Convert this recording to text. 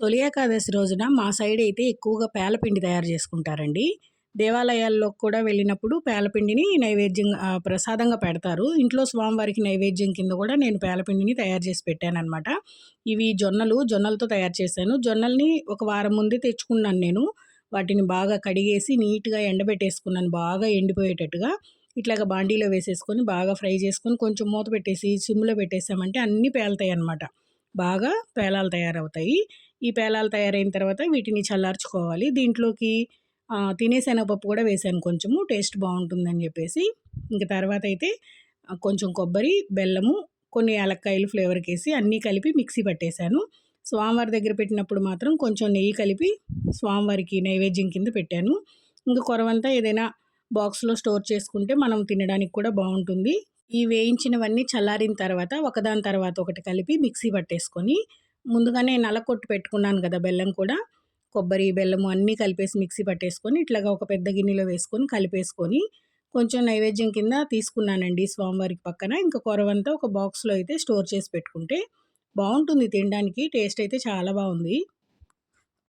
తొలి ఏకాదశి రోజున మా సైడ్ అయితే ఎక్కువగా పేలపిండి తయారు చేసుకుంటారండి. దేవాలయాల్లో కూడా వెళ్ళినప్పుడు పేలపిండిని నైవేద్యం ప్రసాదంగా పెడతారు. ఇంట్లో స్వామివారికి నైవేద్యం కింద కూడా నేను పేలపిండిని తయారు చేసి పెట్టాను అనమాట ఇవి జొన్నలు జొన్నలతో తయారు చేశాను. జొన్నల్ని ఒక వారం ముందే తెచ్చుకున్నాను నేను. వాటిని బాగా కడిగేసి నీట్గా ఎండబెట్టేసుకున్నాను. బాగా ఎండిపోయేటట్టుగా ఇట్లాగ బాండీలో వేసేసుకొని బాగా ఫ్రై చేసుకొని కొంచెం మూత పెట్టేసి సిమ్లో పెట్టేసామంటే అన్నీ పేలుతాయి అన్నమాట బాగా పేలాలు తయారవుతాయి. ఈ పేలాలు తయారైన తర్వాత వీటిని చల్లార్చుకోవాలి. దీంట్లోకి తినే శనగపప్పు కూడా వేసాను కొంచెము. టేస్ట్ బాగుంటుందని చెప్పేసి. ఇంకా తర్వాత అయితే కొంచెం కొబ్బరి బెల్లము కొన్ని యాలక్కాయలు ఫ్లేవర్కి వేసి అన్నీ కలిపి మిక్సీ పట్టేశాను. స్వామివారి దగ్గర పెట్టినప్పుడు మాత్రం కొంచెం నెయ్యి కలిపి స్వామివారికి నైవేద్యం కింద పెట్టాను. ఇంకా కొరవంతా ఏదైనా బాక్స్లో స్టోర్ చేసుకుంటే మనం తినడానికి కూడా బాగుంటుంది. ఈ వేయించినవన్నీ చల్లారిన తర్వాత ఒకదాని తర్వాత ఒకటి కలిపి మిక్సీ పట్టేసుకొని ముందుగానే నలకొట్టు పెట్టుకున్నాను కదా బెల్లం కూడా కొబ్బరి బెల్లము అన్నీ కలిపేసి మిక్సీ పట్టేసుకొని ఇట్లాగా ఒక పెద్ద గిన్నెలో వేసుకొని కలిపేసుకొని కొంచెం నైవేద్యం కింద తీసుకున్నానండి స్వామివారికి పక్కన. ఇంకా కొరవంతా ఒక బాక్స్లో అయితే స్టోర్ చేసి పెట్టుకుంటే బాగుంటుంది తినడానికి టేస్ట్ అయితే చాలా బాగుంది.